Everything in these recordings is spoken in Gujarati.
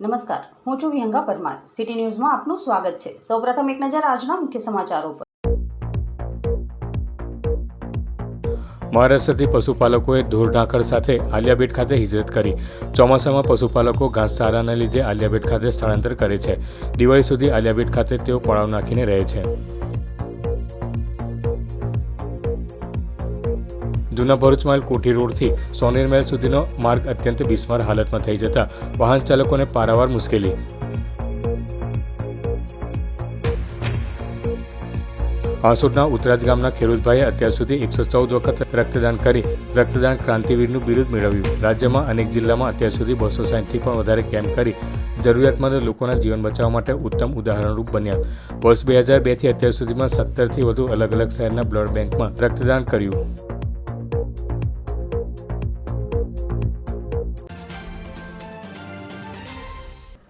નમસ્કાર. હું છું વિહંગા પરમાર. સિટી ન્યૂઝમાં આપનું સ્વાગત છે. સૌપ્રથમ એક નજર આજના મુખ્ય સમાચારો પર. મહારાષ્ટ્રથી પશુપાલકોએ ઢોરઢાંખર સાથે આલિયાબેટ ખાતે હિજરત કરી. ચોમાસામાં પશુપાલકો ઘાસચારાને લીધે આલિયાબેટ ખાતે સ્થળાંતર કરે છે. દિવાળી સુધી આલિયાબેટ ખાતે તેઓ પડાવ નાખીને રહે છે. જૂના ભરૂચ માઇલ કોઠી રોડથી સોનેર મહેલ સુધીનો માર્ગ અત્યંત બિસ્માર હાલતમાં થઈ જતા વાહન ચાલકોને પારાવાર મુશ્કેલી. હાંસોડના ઉતરાજ ગામના ખેડૂતભાઈએ અત્યાર સુધી એકસો ચૌદ વખત રક્તદાન કરી રક્તદાન ક્રાંતિવીરનું બિરુદ મેળવ્યું. રાજ્યમાં અનેક જિલ્લામાં અત્યાર સુધી બસો સાઠથી પણ વધારે કેમ્પ કરી જરૂરિયાતમંદ લોકોના જીવન બચાવવા માટે ઉત્તમ ઉદાહરણરૂપ બન્યા. વર્ષ બે હજાર બેથી અત્યાર સુધીમાં સત્તરથી વધુ અલગ અલગ શહેરના બ્લડ બેંકમાં રક્તદાન કર્યું.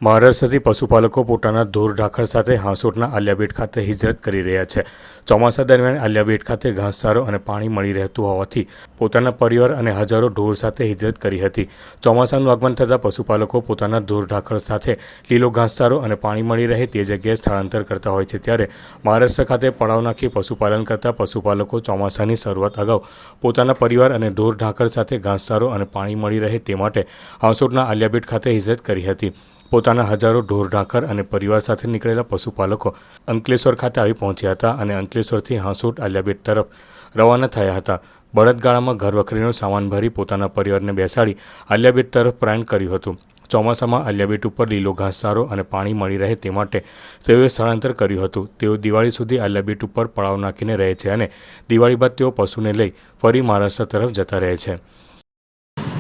મહારાષ્ટ્રથી પશુપાલકો પોતાના ધોર ઢાખર સાથે હાંસોટના આલિયાબેટ ખાતે હિજરત કરી રહ્યા છે. ચોમાસા દરમિયાન આલિયાબેટ ખાતે ઘાસચારો અને પાણી મળી રહેતું હોવાથી પોતાના પરિવાર અને હજારો ઢોર સાથે હિજરત કરી હતી. ચોમાસાનું આગમન થતાં પશુપાલકો પોતાના ધોર ઢાખર સાથે લીલો ઘાસચારો અને પાણી મળી રહે તે જગ્યાએ સ્થળાંતર કરતા હોય છે. ત્યારે મહારાષ્ટ્ર ખાતે પડાવ નાખી પશુપાલન કરતા પશુપાલકો ચોમાસાની શરૂઆત અગાઉ પોતાના પરિવાર અને ઢોર ઢાંખર સાથે ઘાસચારો અને પાણી મળી રહે તે માટે હાંસોટના આલિયાબેટ ખાતે હિજરત કરી હતી. પોતાના હજારો ઢોર ઢાંખર અને પરિવાર સાથે નીકળેલા પશુપાલકો અંકલેશ્વર ખાતે આવી પહોંચ્યા હતા અને અંકલેશ્વરથી હાંસોટ આલિયાબેટ તરફ રવાના થયા હતા. બળદગાળામાં ઘરવખરીનો સામાન ભરી પોતાના પરિવારને બેસાડી આલિયાબેટ તરફ પ્રયાણ કર્યું હતું. ચોમાસામાં આલિયાબેટ ઉપર લીલો ઘાસચારો અને પાણી મળી રહે તે માટે તેઓએ સ્થળાંતર કર્યું હતું. તેઓ દિવાળી સુધી આલિયાબેટ ઉપર પડાવ નાખીને રહે છે અને દિવાળી બાદ તેઓ પશુને લઈ ફરી મહારાષ્ટ્ર તરફ જતા રહે છે.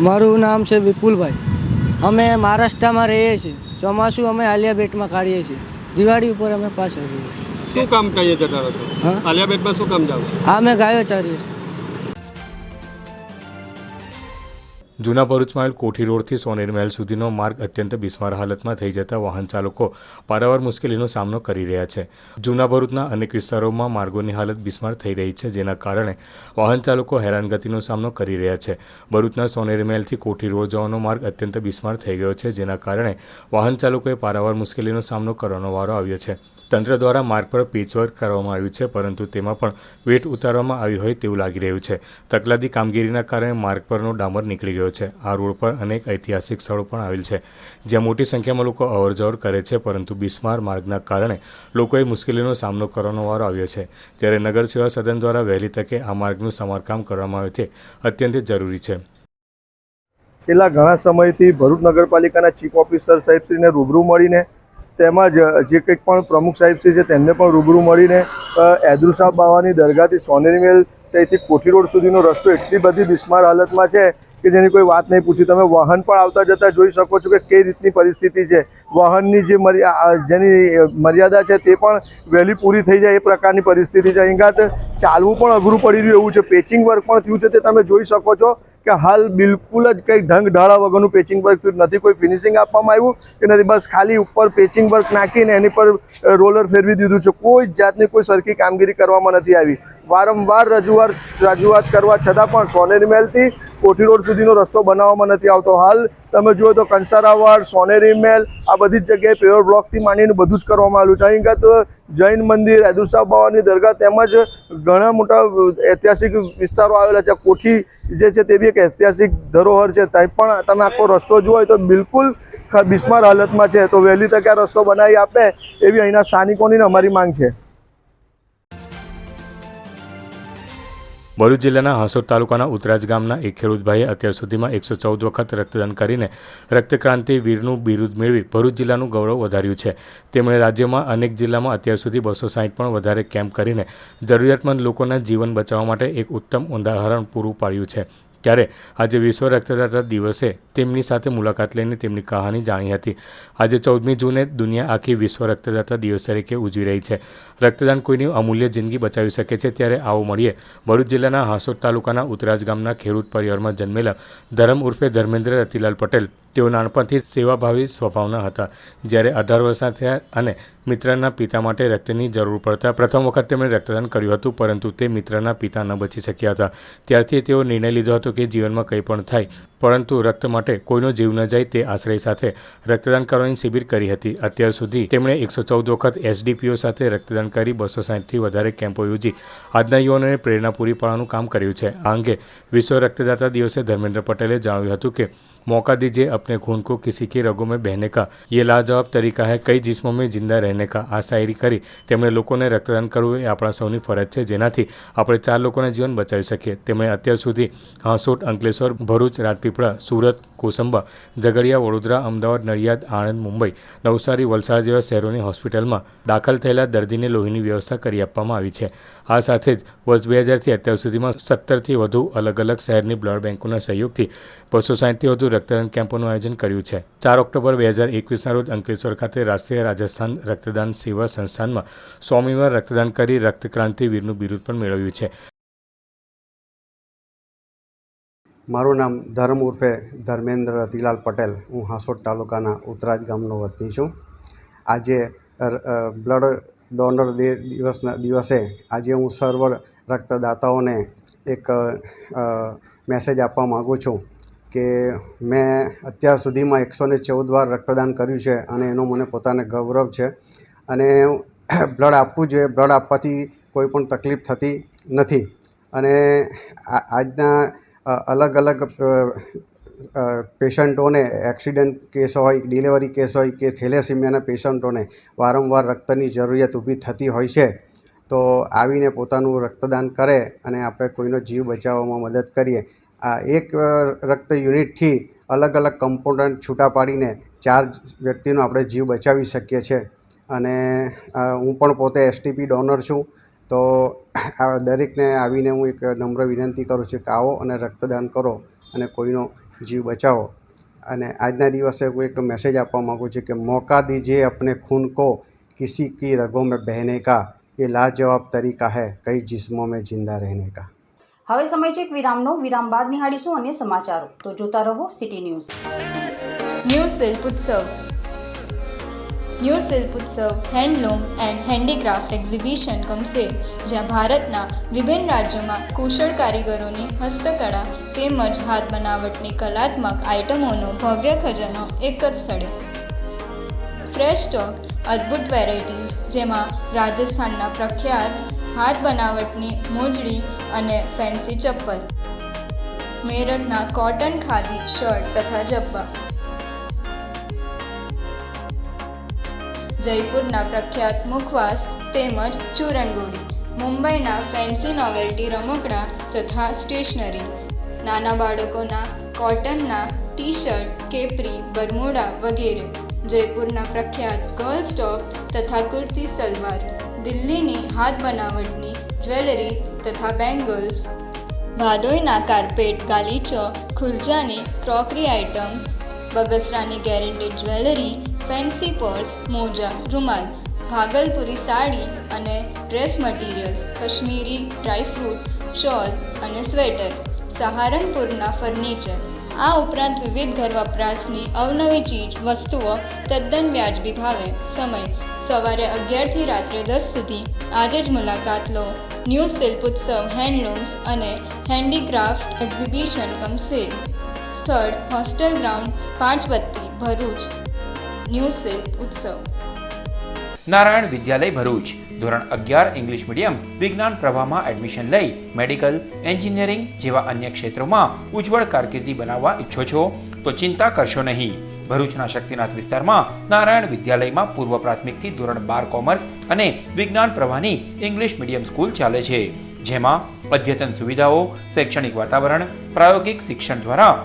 મારું નામ છે વિપુલભાઈ. અમે મહારાષ્ટ્રમાં રહીએ છીએ. ચોમાસું અમે આલિયા બેટમાં કાઢીએ છીએ. દિવાળી ઉપર અમે પાછા જઈએ છીએ. શું કામ કહીએ જતા રહો છો હા? આલિયાબેટમાં શું કામ જાવ આ અમે ગાયો ચારીએ છીએ. જૂના ભરૂચમાં આવેલ કોઠી રોડથી સોનેર મહેલ સુધીનો માર્ગ અત્યંત બિસ્માર હાલતમાં થઈ જતા વાહન ચાલકો પારાવાર મુશ્કેલીનો સામનો કરી રહ્યા છે. જૂના ભરૂચના અનેક વિસ્તારોમાં માર્ગોની હાલત બિસ્માર થઈ રહી છે, જેના કારણે વાહન ચાલકો હેરાનગતિનો સામનો કરી રહ્યા છે. ભરૂચના સોનેર મહેલથી કોઠી રોડ જવાનો માર્ગ અત્યંત બિસ્માર થઈ ગયો છે, જેના કારણે વાહન ચાલકોએ પારાવાર મુશ્કેલીનો સામનો કરવાનો વારો આવ્યો છે. તંત્ર દ્વારા માર્ગ પર પેચવર્ક કરવામાં આવ્યું છે, પરંતુ તેમાં પણ વેટ ઉતારવામાં આવી હોય તેવું લાગી રહ્યું છે. તકલાદી કામગીરીના કારણે માર્ગ પરનો ડામર નીકળી ગયો છે. આ રોડ પર અનેક ઐતિહાસિક સ્થળો પણ આવેલ છે, જ્યાં મોટી સંખ્યામાં લોકો અવરજવર કરે છે, પરંતુ બિસ્માર માર્ગના કારણે લોકોએ મુશ્કેલીનો સામનો કરવાનો વારો આવ્યો છે. ત્યારે નગર સેવા સદન દ્વારા વહેલી તકે આ માર્ગનું સમારકામ કરવામાં આવે તે અત્યંત જરૂરી છે. છેલ્લા ઘણા સમયથી ભરૂચ નગરપાલિકાના ચીફ ઓફિસર સાહેબશ્રીને રૂબરૂ મળીને તેમજ જે કંઈક પણ પ્રમુખ સાહેબ છે તેમને પણ રૂબરૂ મળીને ઐદરુ સાહેબ બાવાની દરગાહથી સોનેરી મેલ, ત્યાંથી કોઠી રોડ સુધીનો રસ્તો, એટલી બધી બિસ્માર હાલતમાં છે કે જેની કોઈ વાત નહીં પૂછી. તમે વાહન પણ આવતા જતા જોઈ શકો છો કે કઈ રીતની પરિસ્થિતિ છે. વાહનની જે જેની મર્યાદા છે તે પણ વહેલી પૂરી થઈ જાય એ પ્રકારની પરિસ્થિતિ છે. અહીં ચાલવું પણ અઘરું પડી રહ્યું એવું છે. પેચિંગ વર્ક પણ થયું છે તે તમે જોઈ શકો છો કે હાલ બિલકુલ જ કંઈ ઢંગ ઢાળા વગરનું પેચિંગ વર્ક થયું. નથી કોઈ ફિનિશિંગ આપવામાં આવ્યું કે નથી. બસ ખાલી ઉપર પેચિંગ વર્ક નાખીને એની પર રોલર ફેરવી દીધું છે. કોઈ જાતની કોઈ સરખી કામગીરી કરવામાં નથી આવી. વારંવાર રજૂઆત રજૂઆત કરવા છતાં પણ સોનેરી મહેલથી કોઠી રોડ સુધીનો રસ્તો બનાવવામાં નથી આવતો હાલ. તમે જુઓ તો કંસારાવાડ સોનેરી મહેલ આ બધી જ જગ્યાએ પેવર બ્લોકથી માંડીને બધું જ કરવામાં આવ્યું છે. અહીં જૈન મંદિર હૈદુરશાહ બાવાની દરગાહ તેમજ ઘણા મોટા ઐતિહાસિક વિસ્તારો આવેલા છે. કોઠી જે છે તે બી એક ઐતિહાસિક ધરોહર છે. ત્યાં પણ તમે આખો રસ્તો જુઓ તો બિલકુલ બિસ્માર હાલતમાં છે. તો વહેલી તકે આ રસ્તો બનાવી આપે એવી અહીંના સ્થાનિકોની અમારી માંગ છે. ભરૂચ જિલ્લાના હાંસોદ તાલુકાના ઉતરાજ ગામના એક ખેડૂતભાઈએ અત્યાર સુધીમાં એકસો ચૌદ વખત રક્તદાન કરીને રક્તક્રાંતિ વીરનું બિરુદ મેળવી ભરૂચ જિલ્લાનું ગૌરવ વધાર્યું છે. તેમણે રાજ્યમાં અનેક જિલ્લામાં અત્યાર સુધી બસો સાઠ પણ વધારે કેમ્પ કરીને જરૂરિયાતમંદ લોકોના જીવન બચાવવા માટે એક ઉત્તમ ઉદાહરણ પૂરું પાડ્યું છે. ત્યારે આજે વિશ્વ રક્તદાતા દિવસે તેમની સાથે મુલાકાત લઈને તેમની કહાની જાણી હતી. આજે ચૌદમી જૂને દુનિયા આખી વિશ્વ રક્તદાતા દિવસ તરીકે ઉજવી રહી છે. રક્તદાન કોઈની અમૂલ્ય જિંદગી બચાવી શકે છે ત્યારે આવો મળીએ. ભરૂચ જિલ્લાના હાંસોદ તાલુકાના ઉતરાજ ગામના ખેડૂત પરિવારમાં જન્મેલા ધરમ ઉર્ફે ધર્મેન્દ્ર રતિલાલ પટેલ. તેઓ નાનપણથી સેવાભાવી સ્વભાવના હતા. જ્યારે અઢાર વર્ષના થયા અને મિત્રના પિતા માટે રક્તની જરૂર પડતા પ્રથમ વખત તેમણે રક્તદાન કર્યું હતું, પરંતુ તે મિત્રના પિતા ન બચી શક્યા હતા. ત્યારથી તેઓ નિર્ણય લીધો હતો કે જીવનમાં કંઈ પણ થાય પરંતુ રક્ત માટે કોઈનો જીવ ન જાય તે આશ્રય સાથે રક્તદાન કરવાની શિબિર કરી હતી અત્યાર સુધી તેમણે એકસો ચૌદ વખત એસડીપીઓ સાથે રક્તદાન કરી બસો સાઠથી વધારે કેમ્પો યોજી આજના યુવાનોને પ્રેરણા પૂરી પાડવાનું કામ કર્યું છે આ અંગે વિશ્વ રક્તદાતા દિવસે ધર્મેન્દ્ર પટેલે જણાવ્યું હતું કે मौका दीजिए अपने खून को किसी के रगों में बहने का ये लाजवाब तरीका है कई जिस्मों में जिंदा रहने का આ શાયરી કરી તેમણે લોકોને રક્તદાન કરવું એ આપણા સૌની ફરજ છે જેનાથી આપણે ચાર લોકોના જીવન બચાવી શકીએ તેમણે અત્યાર સુધી હાંસોટ અંકલેશ્વર ભરૂચ રાજપીપળા સુરત, કોસંબા, ઝઘડિયા, વડોદરા, અમદાવાદ, નડિયાદ, આણંદ, મુંબઈ, નવસારી, વલસાડ જેવા શહેરોની હોસ્પિટલમાં દાખલ થયેલા દર્દીને લોહીની વ્યવસ્થા કરી આપવામાં આવી છે. આ સાથે જ વર્ષ બે હજારથી અત્યાર સુધીમાં સત્તરથી વધુ અલગ અલગ શહેરની બ્લડ બેંકોના સહયોગથી બસો સાહીઠથી વધુ રક્તદાન કેમ્પોનું આયોજન કર્યું છે. ચાર ઓક્ટોબર બે હજાર એકવીસના રોજ અંકલેશ્વર ખાતે રાષ્ટ્રીય રાજસ્થાન રક્તદાન સેવા સંસ્થાનમાં સ્વામીવાર રક્તદાન કરી રક્તક્રાંતિ વીરનું બિરુદ પણ મેળવ્યું છે. મારું નામ ધર્મ ઉર્ફે ધર્મેન્દ્ર રતિલાલ પટેલ. હું હાંસોદ તાલુકાના ઉતરાજ ગામનો વતની છું. આજે બ્લડ ડોનર ડે દિવસના, દિવસે આજે હું સર્વ રક્તદાતાઓને એક મેસેજ આપવા માગું છું કે મેં અત્યાર સુધીમાં એકસો ને ચૌદ વાર રક્તદાન કર્યું છે અને એનો મને પોતાને ગૌરવ છે અને બ્લડ આપવું જોઈએ. બ્લડ આપવાથી કોઈ પણ તકલીફ થતી નથી. અને આજના અલગ અલગ પેશન્ટોને એક્સિડન્ટ કેસ હોય, ડિલિવરી કેસ હોય કે થેલેસીમિયાના પેશન્ટોને વારંવાર રક્તની જરૂરિયાત ઊભી થતી હોય છે, તો આવીને પોતાનું રક્તદાન કરે અને આપણે કોઈનો જીવ બચાવવામાં મદદ કરીએ. આ એક રક્ત યુનિટથી અલગ અલગ કમ્પોનન્ટ છૂટા પાડીને ચાર વ્યક્તિનો આપણે જીવ બચાવી શકીએ છીએ અને હું પણ પોતે એસટીપી ડોનર છું. તો આ દરેકને આવીને હું એક નમ્ર વિનંતી કરું છું કે આવો અને રક્તદાન કરો અને કોઈનો જીવ બચાવો. અને આજના દિવસે હું એક મેસેજ આપવા માગું છું કે મોકા દીજિએ અપને ખૂન કો કિસી કી રગો મેં બહેને કા એ લાજવાબ તરીકા હે કઈ જિસ્મો મેં જિંદા રહેને કા. હવે સમય છે એક વિરામનો. વિરામ બાદ નિહાળીશું અને સમાચારો. તો જોતા રહો સિટી ન્યૂઝ ન્યૂઝ શિલ્પ ઉત્સવ ન્યૂ શિલ્પ ઉત્સવ, હેન્ડલૂમ એન્ડ હેન્ડીક્રાફ્ટ એક્ઝિબિશન ગમશે, જ્યાં ભારતના વિભિન્ન રાજ્યોમાં કુશળ કારીગરોની હસ્તકળા તેમજ હાથ બનાવટની કલાત્મક આઇટમોનો ભવ્ય ખજાનો એક જ સ્થળે. ફ્રેશ સ્ટોક અદ્ભુત વેરાયટીઝ જેમાં રાજસ્થાનના પ્રખ્યાત હાથ બનાવટની મોજડી અને ફેન્સી ચપ્પલ. મેરઠના કોટન ખાદી શર્ટ તથા જબ્બા. જયપુરના પ્રખ્યાત મુખવાસ તેમજ ચૂરણગોળી, મુંબઈના ફેન્સી નોવેલ્ટી રમકડા તથા સ્ટેશનરી, નાના બાળકોના કોટનના ટી શર્ટ કેપરી, બરમુડા વગેરે, જયપુરના પ્રખ્યાત ગર્લ્સ ટોપ તથા કુર્તી સલવાર, દિલ્હીની હાથ બનાવટની જ્વેલરી તથા બેંગલ્સ. ભાદોઈના કાર્પેટ, ગાલીચો, ખુરજાની ક્રોકરી આઇટમ, બગસરાની ગેરેન્ટેડ જ્વેલરી ફેન્સી પર્સ, મોજા, રૂમાલ, ભાગલપુરી સાડી અને dress materials, Kashmiri dry fruit shawl અને સ્વેટર, સહારનપુરના ફર્નિચર. આ ઉપરાંત વિવિધ ઘર વપરાશની અવનવી ચીજ, વસ્તુઓ તદ્દન વ્યાજબી ભાવે. સમય, સવારે અગિયારથી રાત્રે દસ સુધી. આજે જ મુલાકાત લો. ન્યૂ શિલ્પ ઉત્સવ, હેન્ડલૂમ્સ અને હેન્ડીક્રાફ્ટ એક્ઝિબિશન કમ સેલ સ્થળ, hostel ground, Panch Batti, Bharuch. New શિલ્પ ઉત્સવ. નારાયણ વિદ્યાલય ભરૂચ. ધોરણ અગિયાર, ઇંગ્લિશ મીડિયમ. વિજ્ઞાન પ્રવાહમાં એડમિશન લઈ મેડિકલ એન્જિનિયરિંગ જેવા અન્ય ક્ષેત્રોમાં ઉજ્જવળ કારકિર્દી બનાવવા ઈચ્છો છો? તો ચિંતા કરશો નહીં. ભરૂચના શક્તિનાથ વિસ્તારમાં નારાયણ વિદ્યાલયમાં પૂર્વ પ્રાથમિકથી ધોરણ બાર કોમર્સ અને વિજ્ઞાન પ્રવાહની ઇંગ્લિશ મીડિયમ સ્કૂલ ચાલે છે. જેમાં અદ્યતન સુવિધાઓ, શૈક્ષણિક વાતાવરણ, પ્રાયોગિક શિક્ષણ દ્વારા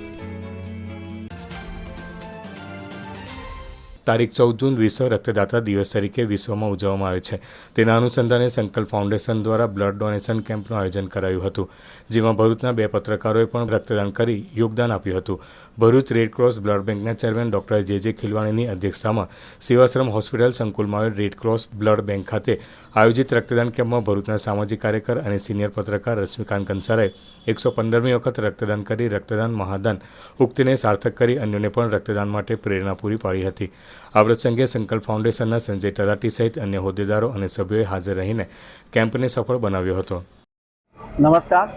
તારીખ ચૌદ જૂન વિશ્વ રક્તદાતા દિવસ તરીકે વિશ્વમાં ઉજવવામાં આવે છે. તેના અનુસંધાને સંકલ્પ ફાઉન્ડેશન દ્વારા બ્લડ ડોનેશન કેમ્પનું આયોજન કરાયું હતું, જેમાં ભરૂચના બે પત્રકારોએ પણ રક્તદાન કરી યોગદાન આપ્યું હતું. ભરૂચ રેડક્રોસ બ્લડ બેંકના ચેરમેન ડોક્ટર જે જે ખિલવાણીની અધ્યક્ષતામાં સેવાશ્રમ હોસ્પિટલ સંકુલમાં આવેલ રેડક્રોસ બ્લડ બેંક ખાતે આયોજિત રક્તદાન કેમ્પમાં ભરૂચના સામાજિક કાર્યકર અને સિનિયર પત્રકાર રશ્મિકાંત કંસારાએ એકસો પંદરમી વખત રક્તદાન કરી રક્તદાન મહાદાન ઉક્તિને સાર્થક કરી અન્યોને પણ રક્તદાન માટે પ્રેરણા પૂરી પાડી હતી. આ પ્રસંગે સંકલ્પ ફાઉન્ડેશનના સંજય તલાટી સહિત અન્ય હોદ્દેદારો અને સભ્યોએ હાજર રહીને કેમ્પને સફળ બનાવ્યો હતો. નમસ્કાર.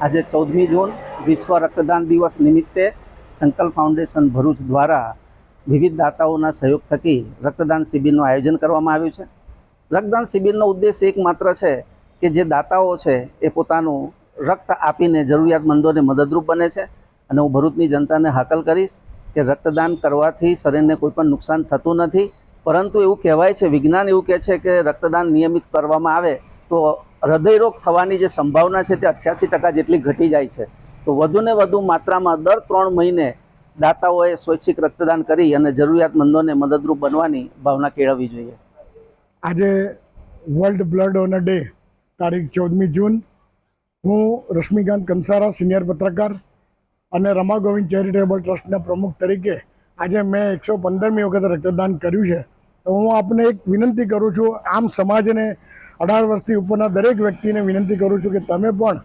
આજે ચૌદમી જૂન વિશ્વ રક્તદાન દિવસ નિમિત્તે સંકલ્પ ફાઉન્ડેશન ભરૂચ દ્વારા વિવિધ દાતાઓના સહયોગ થકી રક્તદાન શિબિરનું આયોજન કરવામાં આવ્યું છે. રક્તદાન શિબિરનો ઉદ્દેશ એકમાત્ર છે કે જે દાતાઓ છે એ પોતાનું રક્ત આપીને જરૂરિયાતમંદોને મદદરૂપ બને છે. અને હું ભરૂચની જનતાને હાકલ કરીશ કે રક્તદાન કરવાથી શરીરને કોઈ પણ નુકસાન થતું નથી. પરંતુ એવું કહેવાય છે, વિજ્ઞાન એવું કહે છે કે રક્તદાન નિયમિત કરવામાં આવે તો હૃદયરોગ થવાની જે સંભાવના છે તે અઠ્યાસી ટકા જેટલી ઘટી જાય છે. તો વધુને વધુ માત્રામાં દર ત્રણ મહિને દાતાઓએ સ્વૈચ્છિક રક્તદાન કરી અને જરૂરિયાતમંદોને મદદરૂપ બનવાની ભાવના કેળવવી જોઈએ. આજે વર્લ્ડ બ્લડ ડોનર ડે તારીખ ચૌદમી જૂન. હું રશ્મિકાંત કંસારા, સિનિયર પત્રકાર અને રમા ગોવિંદ ચેરિટેબલ ટ્રસ્ટના પ્રમુખ તરીકે આજે મેં એકસો પંદરમી વખત રક્તદાન કર્યું છે. તો હું આપને એક વિનંતી કરું છું, આમ સમાજને અઢાર વર્ષથી ઉપરના દરેક વ્યક્તિને વિનંતી કરું છું કે તમે પણ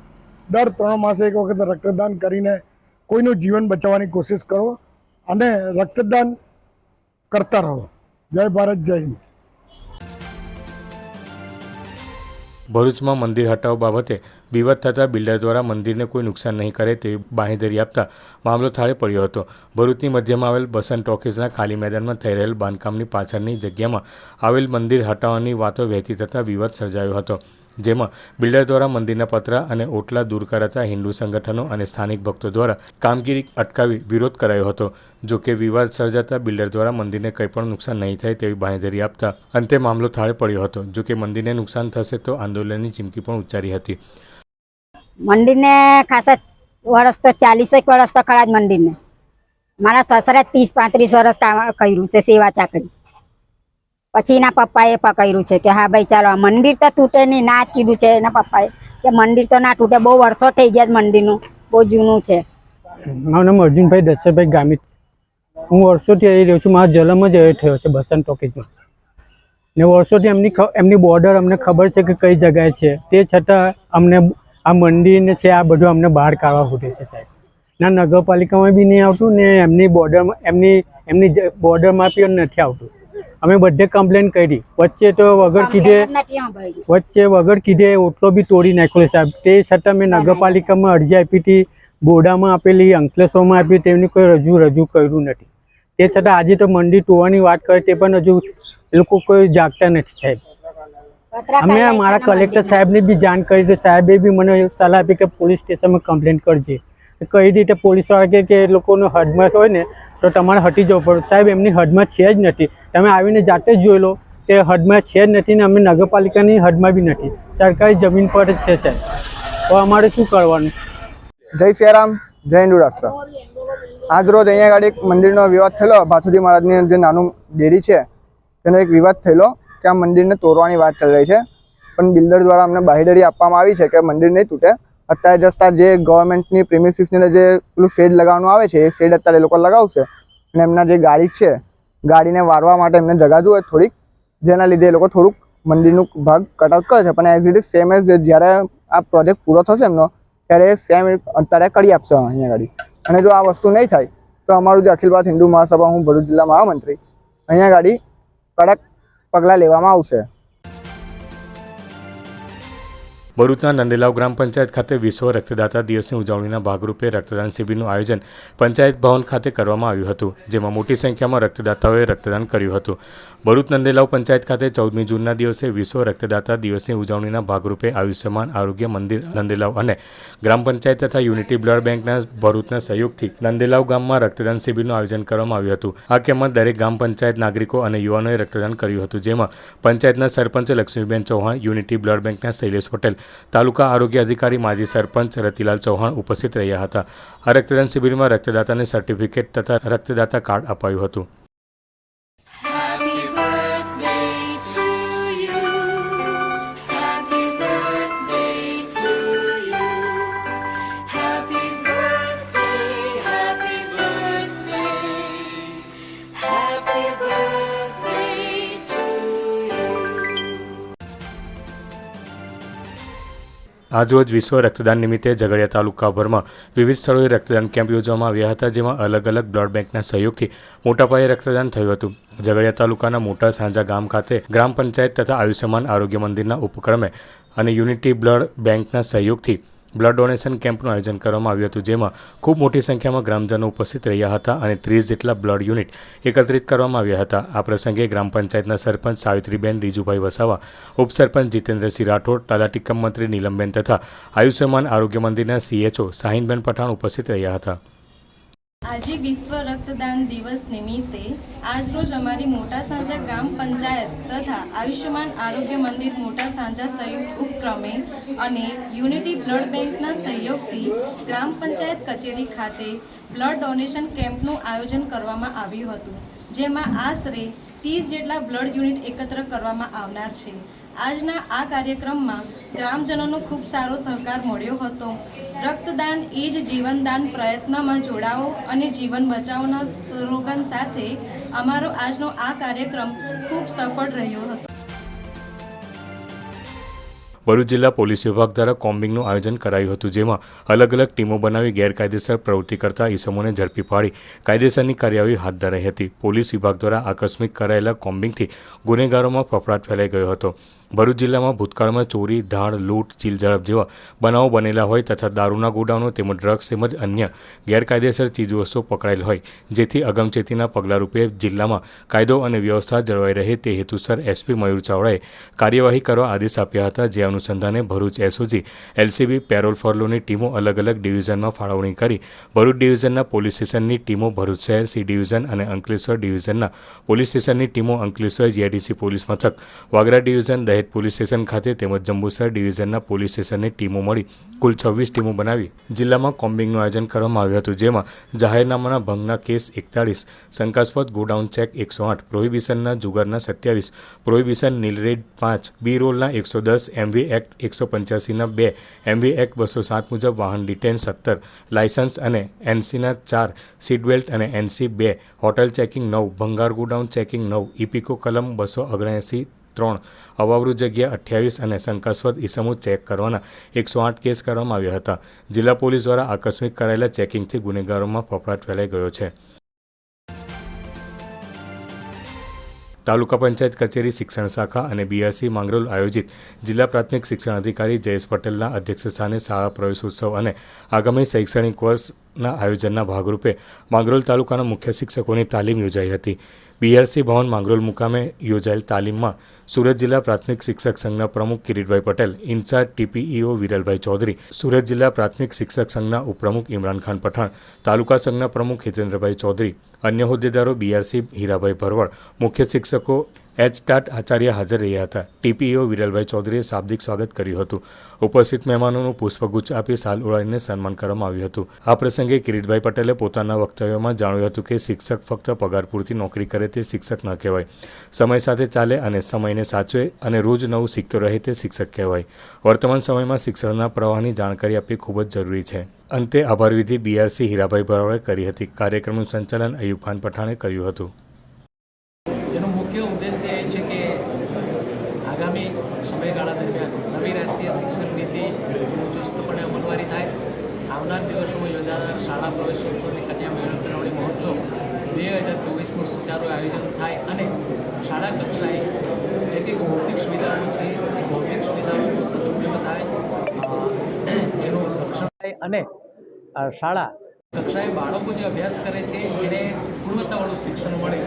દર ત્રણ માસે એક વખત રક્તદાન કરીને કોઈનું જીવન બચાવવાની કોશિશ કરો અને રક્તદાન કરતા રહો. જય ભારત, જય હિન્દ. ભરૂચમાં મંદિર હટાવ બાબતે વિવાદ થતાં બિલ્ડર દ્વારા મંદિરને કોઈ નુકસાન નહીં કરે તેવી બાંહેધરી આપતા મામલો થાળે પડ્યો હતો. ભરૂચની મધ્યમાં આવેલ બસંત ટોકીઝના ખાલી મેદાનમાં થઈ રહેલ બાંધકામની પાછળની જગ્યામાં આવેલ મંદિર હટાવવાની વાતો વહેતી થતાં વિવાદ સર્જાયો હતો. જેમાં બિલ્ડર દ્વારા મંદિરના પતરા અને ઓટલા દૂર કરાતા હિન્દુ સંગઠનો અને સ્થાનિક ભક્તો દ્વારા કામગીરી અટકાવી વિરોધ કરાયો હતો. જો કે વિવાદ સર્જાતા બિલ્ડર દ્વારા મંદિરને કંઈ પણ નુકસાન નહીં થાય તેવી બાંહેધરી આપતા અંતે મામલો થાળે પડ્યો હતો. જો કે મંદિરને નુકસાન થશે તો આંદોલનની ચીમકી પણ ઉચ્ચારી હતી. મંદિરને ખાસા વર્ષ તો ચાલીસેક વર્ષ તો ખરા જ મંદિરને. મારા સસરા ત્રીસ પાંત્રીસ વર્ષ કર્યું છે સેવા ચાકરી. પછી એના પપ્પાએ પકડ્યું છે કે, હા ભાઈ ચાલો, આ મંદિર તો તૂટે નહીં. ના જ કીધું છે એના પપ્પાએ કે, મંદિર તો ના તૂટે, બહુ વર્ષો થઈ ગયા મંદિરનું, બહુ જૂનું છે. મારું નામ અર્જુનભાઈ દશરથભાઈ ગામિત હું વર્ષોથી આવી રહ્યો છું, મારો જલમ જ અહીં થયો છે બસંત ટોકીઝમાં. ને વર્ષોથી એમની એમની બોર્ડર અમને ખબર છે કે કઈ જગ્યાએ છે. તે છતાં અમને આ મંદિરને છે, આ બધું અમને બહાર કાઢવા ખૂટે છે સાહેબ. ના નગરપાલિકામાં બી નહીં આવતું ને એમની બોર્ડરમાં એમની એમની બોર્ડરમાં બી નથી આવતું. અમે બધે કમ્પ્લેન કરી. વચ્ચે તો વગર કીધે વચ્ચે વગર કીધે ઓટલો બી તોડી નાખ્યો સાહેબ. તે છતાં મેં નગરપાલિકામાં અરજી આપી હતી બોડામાં આપેલી અંકલેશ્વરમાં આપી તેમની કોઈ રજૂ રજૂ કર્યું નથી. તે છતાં આજે તો મંડી તોડવાની વાત કરે તે પણ હજુ એ લોકો કોઈ જાગતા નથી સાહેબ. અમે મારા કલેક્ટર. સાહેબને બી જાણ કરી તો સાહેબે બી મને સલાહ આપી કે પોલીસ સ્ટેશનમાં કમ્પ્લેન કરજે. કઈ રીતે પોલીસવાળા કે એ લોકોનો હદમાં હોય ને તો તમારે હટી જવું પડે. સાહેબ એમની હદમાં છે જ નથી. તમે આવીને જાતે જ જોઈ લો કે હદમાં છે જ નથી ને અમે નગરપાલિકાની હદમાં બી નથી. સરકારી જમીન પર જ છે સાહેબ. તો અમારે શું કરવાનું? જય શ્રીરામ જય હિન્દુ રાષ્ટ્ર. આજરોજ અહીંયા આગળ એક મંદિરનો વિવાદ થયેલો. ભાથુજી મહારાજની જે નાનું ડેરી છે, તેનો એક વિવાદ થયેલો કે આ મંદિરને તોડવાની વાત ચાલી રહી છે. પણ બિલ્ડર દ્વારા અમને બાહેધરી આપવામાં આવી છે કે મંદિર નહીં તૂટે. અત્યારે જસ્ટ જે ગવર્મેન્ટની પ્રિમિસિસની જે પેલું શેડ લગાવવાનું આવે છે, એ શેડ અત્યારે લોકો લગાવશે. અને એમના જે ગાડી છે ગાડીને વારવા માટે એમને જગા જોઈએ થોડીક, જેના લીધે એ લોકો થોડુંક મંદિરનું ભાગ કટઆઉટ કરે છે. પણ as it is same as જ્યારે આ પ્રોજેક્ટ પૂરો થશે એમનો, ત્યારે સેમ અત્યારે કરી આપશે અહીંયા ગાડી. અને જો આ વસ્તુ નહીં થાય, તો અમારું જે અખિલ ભારત હિન્દુ મહાસભા, હું ભરૂચ જિલ્લા મહામંત્રી, અહીંયા ગાડી કડક પગલાં લેવામાં આવશે. ભરૂચના નંદેલાવ ગ્રામ પંચાયત ખાતે વિશ્વ રક્તદાતા દિવસની ઉજવણીના ભાગરૂપે રક્તદાન શિબિરનું આયોજન પંચાયત ભવન ખાતે કરવામાં આવ્યું હતું, જેમાં મોટી સંખ્યામાં રક્તદાતાઓએ રક્તદાન કર્યું હતું. ભરૂચ નંદેલાવ પંચાયત ખાતે ચૌદમી જૂનના દિવસે વિશ્વ રક્તદાતા દિવસની ઉજવણીના ભાગરૂપે આયુષ્યમાન આરોગ્ય મંદિર, નંદેલાવ અને ગ્રામ પંચાયત તથા યુનિટી બ્લડ બેંકના ભરૂચના સહયોગથી નંદેલાવ ગામમાં રક્તદાન શિબિરનું આયોજન કરવામાં આવ્યું હતું. આ કેમ્પમાં દરેક ગ્રામ પંચાયત નાગરિકો અને યુવાનોએ રક્તદાન કર્યું હતું, જેમાં પંચાયતના સરપંચ લક્ષ્મીબેન ચૌહાણ, યુનિટી બ્લડ બેંકના શૈલેષ પટેલ તાલુકા આરોગ્ય અધિકારી માજી સરપંચ રતિલાલ ચૌહાણ ઉપસ્થિત રહ્યા હતા. આ રક્તદાન શિબિરમાં રક્તદાતાને સર્ટિફિકેટ તથા રક્તદાતા કાર્ડ અપાયું હતું. આજરોજ વિશ્વ રક્તદાન નિમિત્તે ઝઘડિયા તાલુકાભરમાં વિવિધ સ્થળોએ રક્તદાન કેમ્પ યોજવામાં આવ્યા હતા, જેમાં અલગ અલગ બ્લડ બેંકના સહયોગથી મોટા પાયે રક્તદાન થયું હતું. ઝઘડિયા તાલુકાના મોટા સાંજા ગામ ખાતે ગ્રામ પંચાયત તથા આયુષ્યમાન આરોગ્ય મંદિરના ઉપક્રમે અને યુનિટી બ્લડ બેંકના સહયોગથી બ્લડ ડોનેશન કેમ્પનું આયોજન કરવામાં આવ્યું હતું, જેમાં ખૂબ મોટી સંખ્યામાં ગ્રામજનો ઉપસ્થિત રહ્યા હતા અને ત્રીસ જેટલા બ્લડ યુનિટ એકત્રિત કરવામાં આવ્યા હતા. આ પ્રસંગે ગ્રામ પંચાયતના સરપંચ સાવિત્રીબેન, રીજુભાઈ વસાવા, ઉપસરપંચ જીતેન્દ્રસિંહ રાઠોડ તાલાટીકમ મંત્રી નીલમબેન તથા આયુષ્યમાન આરોગ્ય મંદિરના સીએચઓ સાહિનબેન પઠાણ ઉપસ્થિત રહ્યા હતા. આજે વિશ્વ રક્તદાન દિવસ નિમિત્તે આજરોજ અમારી મોટા સાંજા ગ્રામ પંચાયત તથા આયુષ્યમાન આરોગ્ય મંદિર મોટા સાંજા સંયુક્ત ઉપક્રમે અને યુનિટી બ્લડ બેંકના સહયોગથી ગ્રામ પંચાયત કચેરી ખાતે બ્લડ ડોનેશન કેમ્પનું આયોજન કરવામાં આવ્યું હતું, જેમાં આશરે ત્રીસ જેટલા બ્લડ યુનિટ એકત્ર કરવામાં આવનાર છે. આજના આ કાર્યક્રમમાં ગ્રામજનોનો ખૂબ સારો સહકાર મળ્યો હતો. રક્તદાન એ જ જીવનદાન પ્રયત્નમાં જોડાઓ અને જીવન બચાવના સ્લોગન સાથે અમારો આજનો આ કાર્યક્રમ ખૂબ સફળ રહ્યો હતો. ભરૂચ જિલ્લા પોલીસ વિભાગ દ્વારા કોમ્બિંગનું આયોજન કરાયું હતું, જેમાં અલગ અલગ ટીમો બનાવી ગેરકાયદેસર પ્રવૃત્તિ કરતા ઈસમોને ઝડપી પાડી કાયદેસરની કાર્યવાહી હાથ ધરાઈ હતી. પોલીસ વિભાગ દ્વારા આકસ્મિક કરાયેલા કોમ્બિંગથી ગુનેગારોમાં ફફડાટ ફેલાઈ ગયો હતો. ભરૂચ જિલ્લામાં ભૂતકાળમાં ચોરી, ધાડ, લૂંટ, ચીલઝડપ જેવા બનાવો બનેલા હોય તથા દારૂના ગોડાઉનો તેમજ ડ્રગ્સ તેમજ અન્ય ગેરકાયદેસર ચીજવસ્તુઓ પકડાયેલ હોય, જેથી અગમચેતીના પગલાંરૂપે જિલ્લામાં કાયદો અને વ્યવસ્થા જળવાઈ રહે તે હેતુસર એસપી મયુર ચાવડાએ કાર્યવાહી કરવા આદેશ આપ્યા હતા, જે અનુસંધાને ભરૂચ એસઓજી, એલસીબી, પેરોલ ફરલોની ટીમો અલગ અલગ ડિવિઝનમાં ફાળવણી કરી. ભરૂચ ડિવિઝનના પોલીસ સ્ટેશનની ટીમો ભરૂચ શહેર સી ડિવિઝન અને અંકલેશ્વર ડિવિઝનના પોલીસ સ્ટેશનની ટીમો અંકલેશ્વર જીઆઈડીસી પોલીસ મથક, Vagra division, Dahej police station ખાતે તેમજ જંબુસર ડિવિઝનના પોલીસ સ્ટેશનની ટીમો મળી કુલ છવ્વીસ ટીમો બનાવી જિલ્લામાં કોમ્બિંગનું આયોજન કરવામાં આવ્યું હતું, જેમાં જાહેરનામાના ભંગના કેસ એકતાળીસ, શંકાસ્પદ ગોડાઉન ચેક એકસો આઠ, પ્રોહિબિશનના જુગારના સત્યાવીસ, પ્રોહિબિશન નીલરેડ પાંચ, બી રોલના એકસો દસ, એમવી એક્ટ એકસો પંચ્યાસીના બે, એમવી એક્ટ બસો સાત મુજબ વાહન ડિટેન સત્તર, લાયસન્સ અને એનસીના ચાર સીટબેલ્ટ અને એનસી બે, હોટલ ચેકિંગ નવ, ભંગાર ગોડાઉન ચેકિંગ નવ ઇપિકો કલમ બસો ઓગણએંસી ત્રણ. અવાવરૂ જગ્યા અઠ્યાવીસ અને શંકાસ્પદ ઇસમો ચેક કરવાના એકસો આઠ કેસ કરવામાં આવ્યા હતા. જિલ્લા પોલીસ દ્વારા આકસ્મિક કરાયેલા ચેકિંગથી ગુનેગારોમાં ફફડાટ ફેલાઈ ગયો છે. તાલુકા પંચાયત કચેરી શિક્ષણ શાખા અને બીઆરસી માંગરોલ આયોજિત જિલ્લા પ્રાથમિક શિક્ષણ અધિકારી જયેશ પટેલના અધ્યક્ષસ્થાને શાળા પ્રવેશોત્સવ અને આગામી શૈક્ષણિક વર્ષના આયોજનના ભાગરૂપે માંગરોલ તાલુકાના મુખ્ય શિક્ષકોની તાલીમ યોજાઈ હતી. બીઆરસી ભવન માંગરોલ મુકામે યોજાયેલ તાલીમમાં સુરત જિલ્લા પ્રાથમિક શિક્ષક સંઘના પ્રમુખ કિરીટભાઈ પટેલ, ઇન્ચાર્જ ટીપીઈઓ વિરલભાઈ ચૌધરી, સુરત જિલ્લા પ્રાથમિક શિક્ષક સંઘના ઉપપ્રમુખ ઇમરાન ખાન પઠાણ, તાલુકા સંઘના પ્રમુખ હિતેન્દ્રભાઈ ચૌધરી, અન્ય હોદ્દેદારો બીઆરસી હીરાભાઈ ભરવાડ, મુખ્ય શિક્ષકો એચ ટાટ આચાર્ય હાજર રહ્યા હતા. ટીપીઓ વિરલભાઈ ચૌધરીએ શાબ્દિક સ્વાગત કર્યું હતું. ઉપસ્થિત મહેમાનોનું પુષ્પગુચ્છ આપી સાલ ઓળાવીને સન્માન કરવામાં આવ્યું હતું. આ પ્રસંગે કિરીટભાઈ પટેલે પોતાના વક્તવ્યમાં જણાવ્યું હતું કે શિક્ષક ફક્ત પગાર પૂરતી નોકરી કરે તે શિક્ષક ન કહેવાય. સમય સાથે ચાલે અને સમયને સાચવે અને રોજ નવું શીખતો રહે તે શિક્ષક કહેવાય. વર્તમાન સમયમાં શિક્ષણના પ્રવાહની જાણકારી આપવી ખૂબ જ જરૂરી છે. અંતે આભાર વિધિ બીઆરસી હીરાભાઈ ભરવાડે કરી હતી. કાર્યક્રમનું સંચાલન અયુબ ખાન પઠાણે કર્યું હતું જેનો મુખ્ય ઉદ્દેશ્ય એ છે કે આગામી સમયગાળા દરમિયાન નવી રાષ્ટ્રીય શિક્ષણ નીતિ ચુસ્તપણે અમલવારી થાય આવનાર દિવસોમાં યોજાનાર શાળા પ્રવેશોત્સવની કન્યા મેળવણી મહોત્સવ બે હજાર ચોવીસનું સુચારું આયોજન થાય અને શાળા કક્ષાએ જે કંઈ ભૌતિક સુવિધાઓ છે એ ભૌતિક સુવિધાઓનો સદુપયોગ થાય અ, એનું રક્ષણ થાય અને શાળા. કક્ષાએ બાળકો જે અભ્યાસ કરે છે, એને ગુણવત્તાવાળું શિક્ષણ મળે.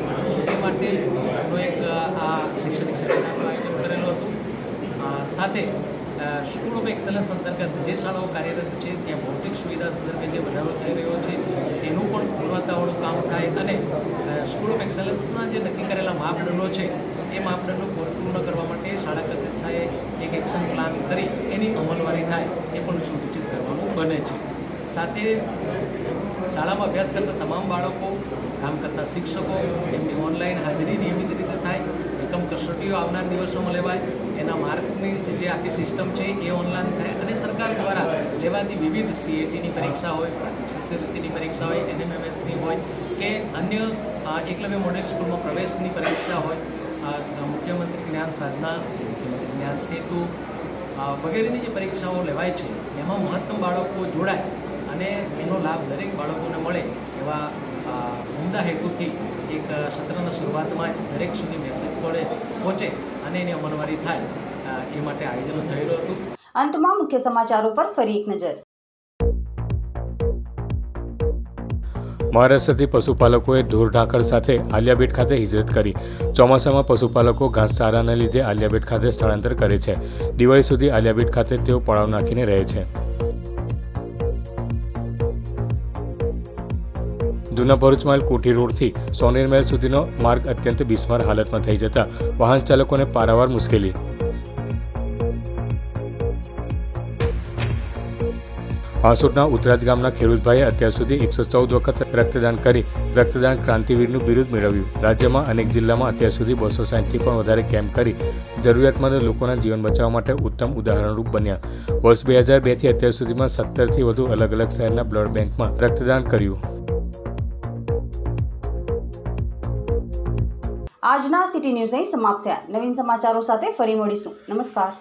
એ માટેનો એક આ શૈક્ષણિક સેમિનારનું આયોજન કરેલું હતું. સાથે સ્કૂલ ઓફ એક્સલન્સ અંતર્ગત જે શાળાઓ કાર્યરત છે, ત્યાં ભૌતિક સુવિધા સંદર્ભે જે વધારો થઈ રહ્યો છે, એનું પણ ગુણવત્તાવાળું કામ થાય અને સ્કૂલ ઓફ એક્સલન્સના જે નક્કી કરેલા માપદંડો છે, એ માપદંડો પૂર્ણ કરવા માટે શાળા કક્ષાએ એક એક્શન પ્લાન કરી એની અમલવારી થાય, એ પણ સુનિશ્ચિત બને છે. સાથે શાળામાં અભ્યાસ કરતા તમામ બાળકો, કામ કરતા શિક્ષકો, એમની ઓનલાઈન હાજરી નિયમિત રીતે થાય, એકમ કસોટીઓ આવનાર દિવસોમાં લેવાય, એના માર્કની જે આખી સિસ્ટમ છે એ ઓનલાઈન થાય અને સરકાર દ્વારા લેવાતી વિવિધ સીએટીની પરીક્ષા હોય શિષ્યવૃત્તિની પરીક્ષા હોય એનએમએમએસની હોય કે અન્ય એકલવ્ય મોડેલ સ્કૂલમાં પ્રવેશની પરીક્ષા હોય મુખ્યમંત્રી જ્ઞાન સાધના, મુખ્યમંત્રી જ્ઞાન સેતુ વગેરેની જે પરીક્ષાઓ લેવાય છે, એમાં મહત્તમ બાળકો જોડાય અને એનો લાભ દરેક બાળકોને મળે એવા ઉમદા હેતુથી એક સત્રના શરૂઆતમાં જ દરેક સુધી મેસેજ પડે, પહોંચે અને એની અમલવારી થાય એ માટે આયોજન થયેલું હતું. અંતમાં મુખ્ય સમાચારો પર ફરી એક નજર. મહારાષ્ટ્રથી પશુપાલકોએ ઢોર ઢાકર સાથે આલિયાબેટ ખાતે હિજરત કરી. ચોમાસામાં પશુપાલકો ઘાસચારાને લીધે આલિયાબેટ ખાતે સ્થળાંતર કરે છે. દિવાળી સુધી આલિયાબેટ ખાતે તેઓ પડાવ નાખીને રહે છે. જૂના ભરૂચ માઇલ કોઠી રોડથી સોનેર મહેલ સુધીનો માર્ગ અત્યંત બિસ્માર હાલતમાં થઈ જતા વાહન ચાલકોને પારાવાર મુશ્કેલી હાંસોટના ઉતરાજ ગામના ખેડૂતભાઈએ અત્યાર સુધી એકસો ચૌદ વખત રક્તદાન કરી રક્તદાન ક્રાંતિવીરનું બિરુદ મેળવ્યું. રાજ્યમાં અનેક જિલ્લામાં અત્યાર સુધી બસો સાઠથી પણ વધારે કેમ્પ કરી જરૂરિયાતમંદ લોકોના જીવન બચાવવા માટે ઉત્તમ ઉદાહરણરૂપ બન્યા. વર્ષ બે હજાર બેથી અત્યાર સુધીમાં સત્તરથી વધુ અલગ અલગ શહેરના બ્લડ બેંકમાં રક્તદાન કર્યું. આજના સિટી ન્યૂઝ અહીં સમાપ્ત થયા. નવીન સમાચારો સાથે ફરી મળીશું. નમસ્કાર.